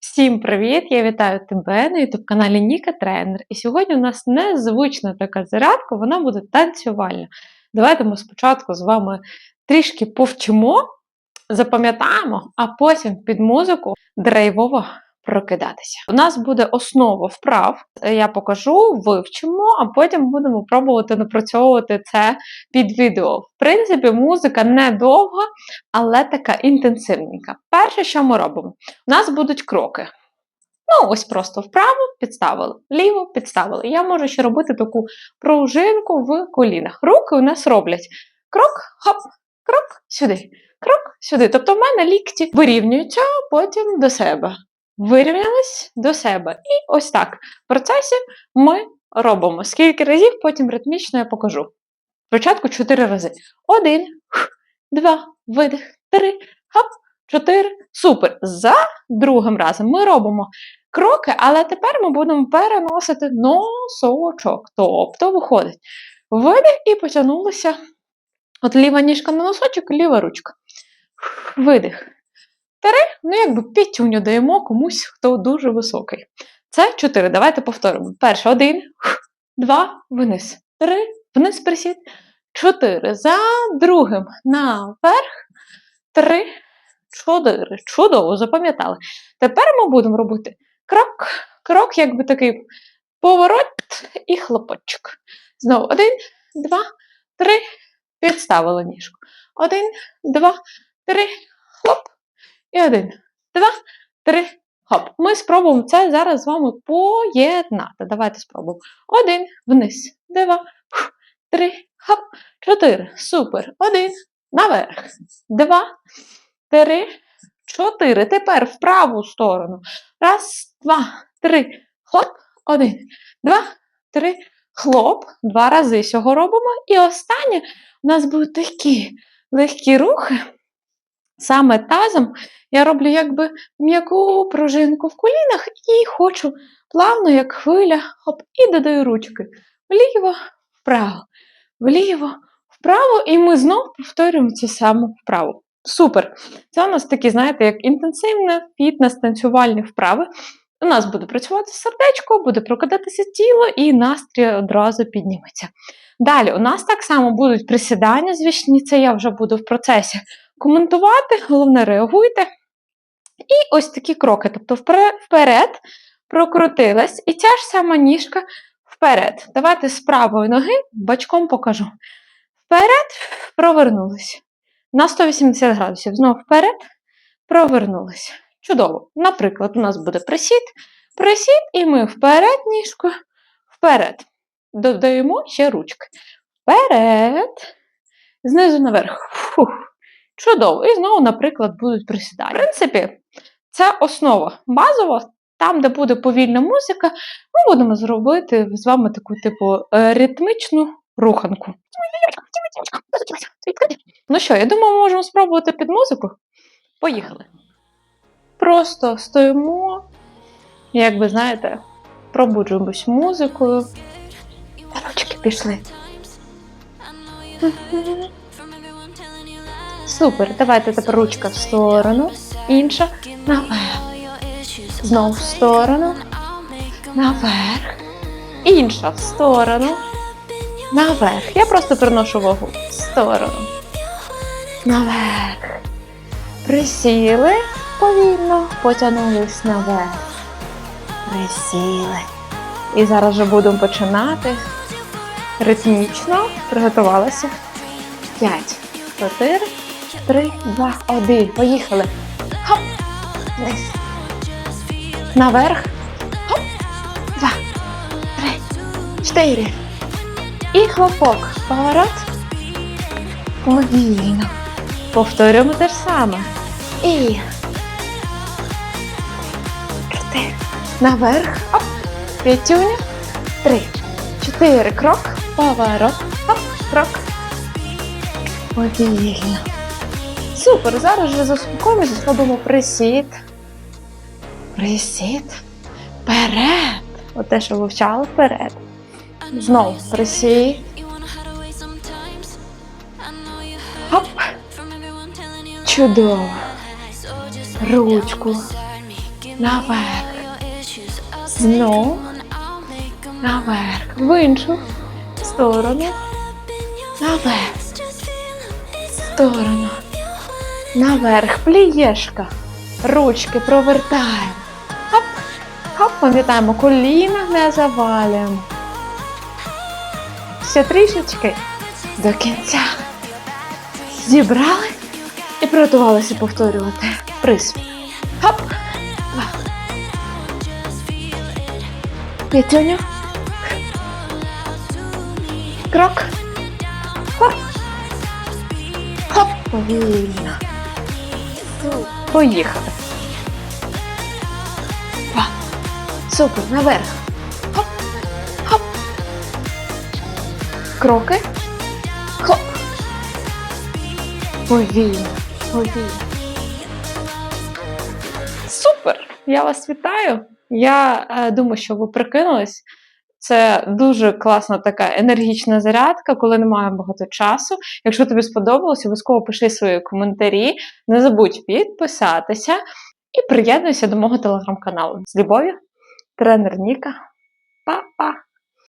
Всім привіт! Я вітаю тебе на ютуб-каналі Ніка Тренер. І сьогодні у нас незвична така зарядка, вона буде танцювальна. Давайте ми спочатку з вами трішки повчимо, запам'ятаємо, а потім під музику драйвово прокидатися. У нас буде основа вправ. Я покажу, вивчимо, а потім будемо пробувати напрацьовувати це під відео. В принципі, музика не довга, але така інтенсивненька. Перше, що ми робимо? У нас будуть кроки. Ну, ось просто вправо підставили, ліво підставили. Я можу ще робити таку пружинку в колінах. Руки у нас роблять крок, хоп, крок сюди, крок сюди. Тобто в мене лікті вирівнюються, потім до себе. Вирівнялись до себе. І ось так. В процесі ми робимо. Скільки разів, потім ритмічно я покажу. Спочатку 4 рази. Один, два, видих, три, хоп, чотири. Супер. За другим разом ми робимо кроки, але тепер ми будемо переносити носочок. Тобто виходить. Видих і потягнулися. От ліва ніжка на носочок, ліва ручка. Видих. Три, ну якби п'ятюню даємо комусь, хто дуже високий. Це чотири. Давайте повторимо. Перше, один, два, вниз. Три, вниз присід. Чотири. За другим наверх. Три, чотири. Чудово, запам'ятали. Тепер ми будемо робити крок, крок, якби такий поворот і хлопочок. Знову один, два, три. Підставили ніжку. Один, два, три, хлоп. І один, два, три, хоп. Ми спробуємо це зараз з вами поєднати. Давайте спробуємо. Один, вниз, два, три, хоп, чотири. Супер. Один, наверх. Два, три, чотири. Тепер в праву сторону. Раз, два, три, хлоп. Один, два, три, хлоп. Два рази цього робимо. І останнє у нас будуть такі легкі рухи. Саме тазом я роблю якби м'яку пружинку в колінах і хочу плавно, як хвиля, хоп, і додаю ручки. Вліво, вправо, вліво, вправо, і ми знову повторюємо цю саму вправу. Супер! Це у нас такі, знаєте, як інтенсивне фітнес-танцювальні вправи. У нас буде працювати сердечко, буде прокидатися тіло, і настрій одразу підніметься. Далі, у нас так само будуть присідання звичні, це я вже буду в процесі коментувати, головне, реагуйте. І ось такі кроки. Тобто вперед прокрутилась, і ця ж сама ніжка вперед. Давайте з правої ноги бачком покажу. Вперед, провернулись. На 180 градусів. Знову вперед, провернулись. Чудово. Наприклад, у нас буде присід, присід, і ми вперед ніжку, вперед. Додаємо ще ручки. Вперед, знизу наверх. Фух. Чудово. І знову, наприклад, будуть присідання. В принципі, це основа базова. Там, де буде повільна музика, ми будемо зробити з вами таку, типу, ритмічну руханку. Ну що, я думаю, ми можемо спробувати під музику. Поїхали. Просто стоїмо, як ви знаєте, пробуджуємось музикою. Ручки пішли. Супер. Давайте тепер ручка в сторону, інша наверх. Знову в сторону, наверх. Інша в сторону, наверх. Я просто приношу вагу в сторону. Наверх. Присіли повільно, потягнулись наверх. Присіли. І зараз вже будемо починати. Ритмічно приготувалися. П'ять, чотири. Три, два, один. Поїхали. Хоп. Вниз. Наверх. Хоп. Два. Три. Чотири. І хлопок. Поворот. Повільно. Повторюємо те ж саме. І. Чотири. Наверх. Оп. П'ятюня. Три. Чотири. Крок. Поворот. Хоп. Крок. Повільно. Супер, зараз вже заспокоїмося, зробимо присід. Присід. Вперед. От те, що вивчали, вперед. Знову присід. Хоп. Чудово. Ручку. наверх. Знов. Наверх. В іншу сторону. Наверх. Сторону. Наверх. Плієшка. Ручки провертаємо. Хоп. Хоп. Пам'ятаємо, коліна не завалюємо. Ще трішечки до кінця. Зібрали і приготувалися повторювати приспів. Хоп. П'ятюню. Крок. Хоп. Хоп. Повільно. Поїхали. Два. Супер. Наверх. Хоп. Хоп. Кроки. Хоп. Повільно. Повільно. Супер! Я вас вітаю. Я е, думаю, що ви прикинулись. Це дуже класна така енергічна зарядка, коли немає багато часу. Якщо тобі сподобалось, обов'язково пиши свої коментарі. Не забудь підписатися і приєднуйся до мого телеграм-каналу. З любов'ю, тренер Ніка. Па-па!